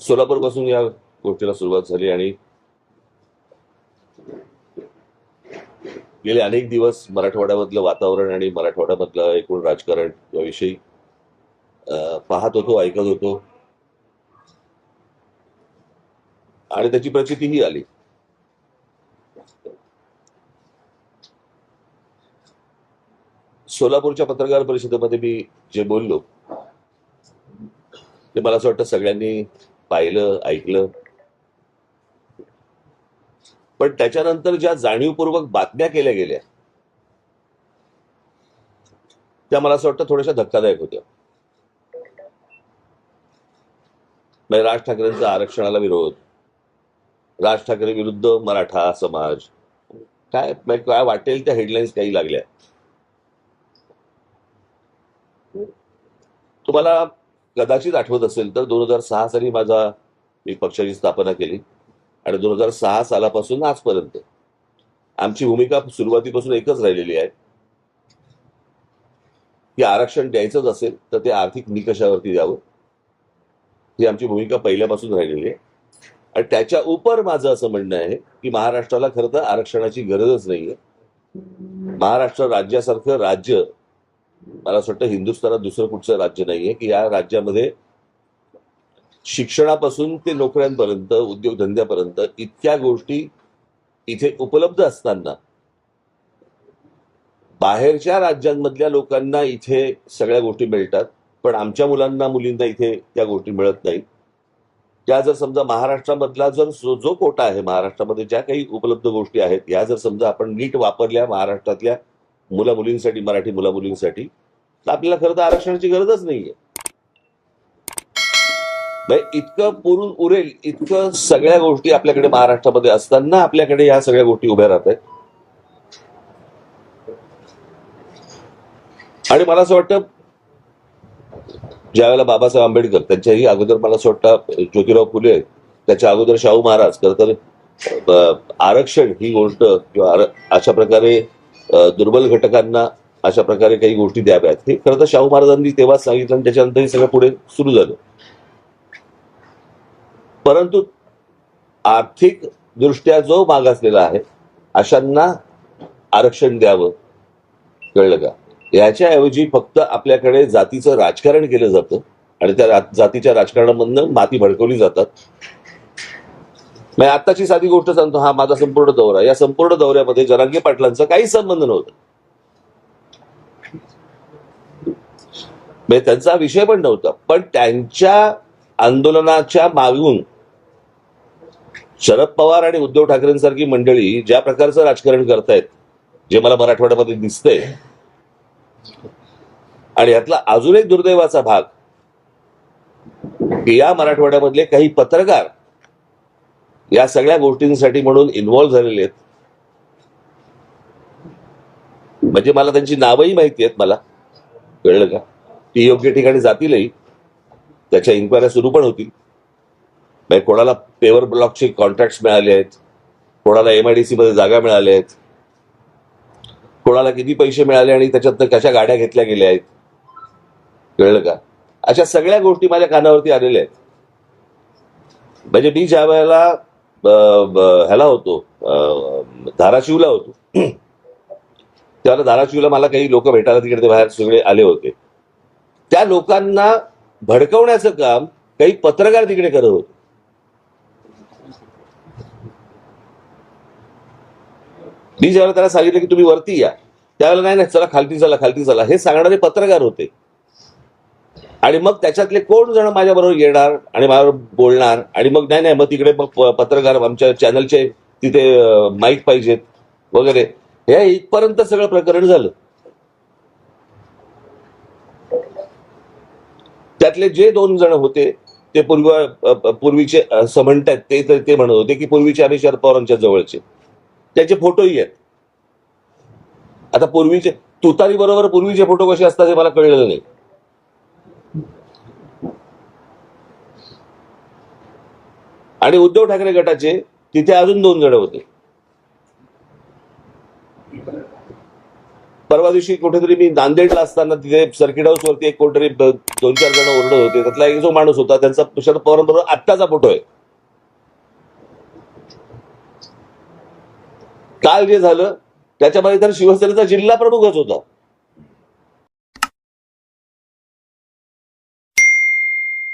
सोलापूरपासून या गोष्टीला सुरुवात झाली आणि गेले अनेक दिवस मराठवाड्यामधलं वातावरण आणि मराठवाड्यामधलं एकूण राजकारण याविषयी पाहत होतो ऐकत होतो. आणि त्याची प्रचितीही आली. सोलापूरच्या पत्रकार परिषदेमध्ये मी जे बोललो ते मला असं वाटतं सगळ्यांनी पाहिलं ऐकलं. पण त्याच्यानंतर ज्या जाणीवपूर्वक बातम्या केल्या गेल्या त्या मला असं वाटतं थोड्याशा धक्कादायक होत्या. म्हणजे राज ठाकरेंचा आरक्षणाला विरोध राज ठाकरे विरुद्ध मराठा समाज काय म्हणजे काय वाटेल त्या हेडलाईन्स काही लागल्या. तुम्हाला कदाचित आठवत असेल तर दोन हजार सहा साली माझा मी पक्षाची स्थापना केली आणि दोन हजार सहा सालापासून आजपर्यंत आमची भूमिका सुरुवातीपासून एकच राहिलेली आहे. की आरक्षण द्यायचंच असेल तर ते आर्थिक निकषावरती द्यावं ही आमची भूमिका पहिल्यापासून राहिलेली आहे. आणि त्याच्या उपर माझं असं म्हणणं आहे की महाराष्ट्राला खरं तर आरक्षणाची गरजच नाहीये. महाराष्ट्र राज्यासारखं राज्य मला असं वाटतं हिंदुस्थानात दुसरं कुठचं राज्य नाहीये की या राज्यामध्ये शिक्षणापासून ते नोकऱ्यांपर्यंत उद्योगधंद्यापर्यंत इतक्या गोष्टी इथे उपलब्ध असताना बाहेरच्या राज्यांमधल्या लोकांना इथे सगळ्या गोष्टी मिळतात पण आमच्या मुलांना मुलींना इथे त्या गोष्टी मिळत नाहीत. त्या जर समजा महाराष्ट्रामधला जर जो कोटा आहे महाराष्ट्रामध्ये ज्या काही उपलब्ध गोष्टी आहेत या जर समजा आपण नीट वापरल्या महाराष्ट्रातल्या मुला मुलींसाठी मराठी मुला मुलींसाठी तर आपल्याला खरं तर आरक्षणाची गरजच नाहीये. म्हणजे इतकं पुरून उरेल इतकं सगळ्या गोष्टी आपल्याकडे महाराष्ट्रामध्ये असताना आपल्याकडे या सगळ्या गोष्टी उभ्या राहत आहेत. आणि मला असं वाटतं ज्यावेळेला बाबासाहेब आंबेडकर त्यांच्याही अगोदर मला असं वाटतं ज्योतिराव फुले त्याच्या अगोदर शाहू महाराज खर तर आरक्षण ही गोष्ट किंवा अशा प्रकारे दुर्बल घटकांना अशा प्रकारे काही गोष्टी द्याव्यात. हे खरं तर शाहू महाराजांनी तेव्हाच सांगितलं आणि त्याच्यानंतर हे सगळं पुढे सुरू झालं. परंतु आर्थिक दृष्ट्या जो मागासलेला आहे अशांना आरक्षण द्यावं कळलं का? याच्याऐवजी फक्त आपल्याकडे जातीचं राजकारण केलं जातं आणि त्या जातीच्या राजकारणामधनं माती भडकवली जातात. म्हणजे आत्ताची साधी गोष्ट सांगतो हा माझा संपूर्ण दौरा या संपूर्ण दौऱ्यामध्ये जरांगे पाटलांचा काही संबंध नव्हता. म्हणजे त्यांचा विषय पण नव्हता पण त्यांच्या आंदोलनाच्या मागून शरद पवार आणि उद्धव ठाकरेंसारखी मंडळी ज्या प्रकारचं राजकारण करतायत जे मला मराठवाड्यामध्ये दिसतंय आणि यातला अजून एक दुर्दैवाचा भाग की या मराठवाड्यामधले काही पत्रकार या सगळ्या गोष्टींसाठी म्हणून इन्व्हॉल्व्ह झालेले आहेत. म्हणजे मला त्यांची नावही माहिती आहेत मला. कळलं का? ती योग्य ठिकाणी जातीलही. त्याच्या इन्क्वायऱ्या सुरू पण होतील. म्हणजे कोणाला पेवर ब्लॉकचे कॉन्ट्रॅक्ट मिळाले आहेत कोणाला एमआयडीसी मध्ये जागा मिळाल्या आहेत कोणाला किती पैसे मिळाले आणि त्याच्यातनं कशा गाड्या घेतल्या गेल्या आहेत. कळलं का? अशा सगळ्या गोष्टी माझ्या कानावरती आलेल्या आहेत. म्हणजे मी ज्या वेळेला ह्याला होतो. धाराशिवला होतो. त्यावेळेला धाराशिवला मला काही लोक भेटायला तिकडे ते बाहेर सगळे आले होते. त्या लोकांना भडकवण्याचं काम काही पत्रकार तिकडे करत होते. मी ज्यावेळेला त्याला सांगितलं की तुम्ही वरती या त्यावेळेला नाही नाही चला खालती चला खालती चला हे सांगणारे पत्रकार होते. आणि मग त्याच्यातले कोण जण माझ्याबरोबर येणार आणि माझ्याबरोबर बोलणार? आणि मग नाही नाही मग तिकडे मग पत्रकार आमच्या चॅनलचे तिथे माईक पाहिजेत वगैरे. हे इथपर्यंत सगळं प्रकरण झालं. त्यातले जे दोन जण होते ते पूर्व पूर्वीचे असं म्हणतात ते तर ते म्हणत होते की पूर्वीचे आम्ही शरद पवारांच्या जवळचे. त्याचे फोटोही आहेत. आता पूर्वीचे तुतारी बरोबर पूर्वीचे फोटो कसे असतात हे मला कळलेलं नाही. आणि उद्धव ठाकरे गटाचे तिथे अजून दोन जण होते. परवा दिवशी कुठेतरी मी नांदेडला असताना तिथे सर्किट हाऊस वरती एक कोणतरी दोन चार जण ओरडत होते. त्यातला एक जो माणूस होता त्यांचा शरद पवारांबरोबर आत्ताचा फोटो आहे. काल जे झालं त्याच्यामध्ये तर शिवसेनेचा जिल्हा प्रमुखच होता.